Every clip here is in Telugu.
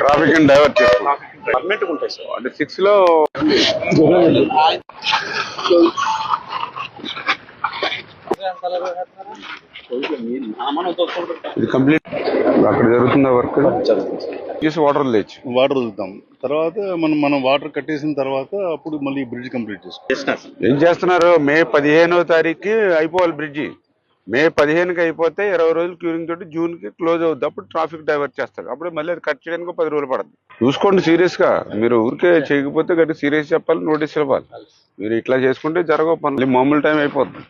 ట్రాఫిక్ డైవర్ట్ చేస్తాం పర్మనెంట్ ఉంటాయి సార్. అంటే సిక్స్లో ఇది కంప్లీట్ అక్కడ జరుగుతుందా వర్క్. తీసి వాటర్ లేచి వాటర్ వదులుతాం తర్వాత మనం మనం వాటర్ కట్టేసిన తర్వాత అప్పుడు మళ్ళీ బ్రిడ్జ్ కంప్లీట్ చేసుకోం ఏం చేస్తున్నారు? మే పదిహేనవ తారీఖుకి అయిపోవాలి బ్రిడ్జి మే పదిహేనుకి అయిపోతే ఇరవై రోజులు క్యూరింగ్ తోటి జూన్కి క్లోజ్ అవుద్ది. అప్పుడు ట్రాఫిక్ డైవర్ట్ చేస్తారు అప్పుడు మళ్ళీ అది కట్ చేయడానికి పది రోజులు పడుతుంది చూసుకోండి సీరియస్గా మీరు ఊరికే చేయకపోతే గట్టి సీరియస్ చెప్పాలి నోటీస్ ఇవ్వాలి. మీరు ఇట్లా చేసుకుంటే జరగవు పనులు. మామూలు టైం అయిపోతుంది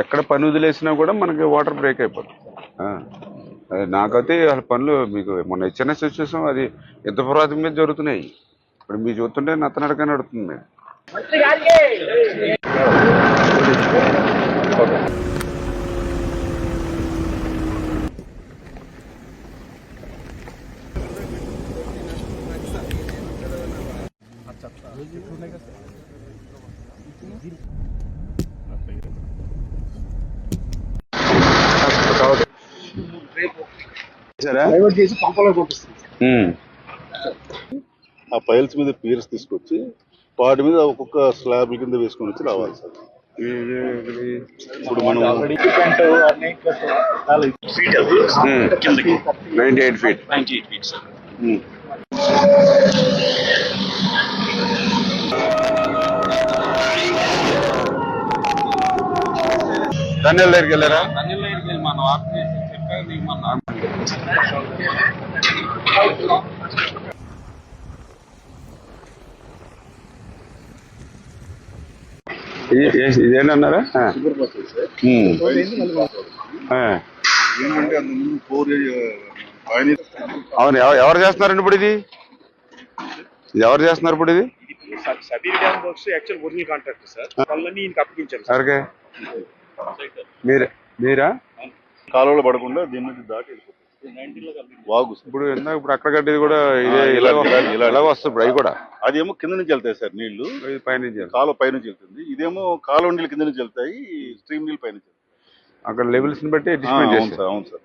ఎక్కడ పని వదిలేసినా కూడా మనకి వాటర్ బ్రేక్ అయిపోతుంది అది నాకైతే వాళ్ళ పనులు మీకు మొన్న హెచ్ఎన్ఎస్ చూసాం అది యుద్ధ పురాతం మీద జరుగుతున్నాయి. ఇప్పుడు మీరు చూస్తుంటే నత్తనడకనే నడుతుంది మీరు సరే చేసి పంపలో పంపిస్తుంది ఉమ్. ఆ పైల్స్ మీద పీర్స్ తీసుకొచ్చి వాటి మీద ఒక్కొక్క స్లాబ్ కింద వేసుకొని వచ్చి రావాలి సార్. ఇప్పుడు మనం కిందకి. Ninety eight feet ninety eight feet sir ధన్యాల దగ్గరికి వెళ్ళారా? మన ఫోర్ పైన అవును ఎవ- ఎవరు చేస్తున్నారండి ఇప్పుడు ఇది? ఇది ఎవరు చేస్తున్నారు ఇప్పుడు ఇది? Sabir dam works actual original contract sir. వాళ్ళని ఈయనకి అప్పగించాం సార్. మీరు మీరా? కాలువలో పడకుండా దీని నుంచి దాటి వాగు. ఇప్పుడు ఇందాక ఇప్పుడు అక్కడ కట్టేది కూడా ఇదే ఇలా ఇలా- వస్తుంది అవి కూడా. అదేమో కింద నుంచి వెళ్తాయి సార్ నీళ్ళు. పైనుంచి కాలువ పైనుంచి వెళ్తుంది. ఇదేమో కాలువ నీళ్ళు కింద నుంచి వెళ్తాయి స్ట్రీమ్ నీళ్ళు పైనుంచి వెళ్తాయి. అక్కడ లెవెల్స్ని బట్టి అవును సార్ అవును సార్.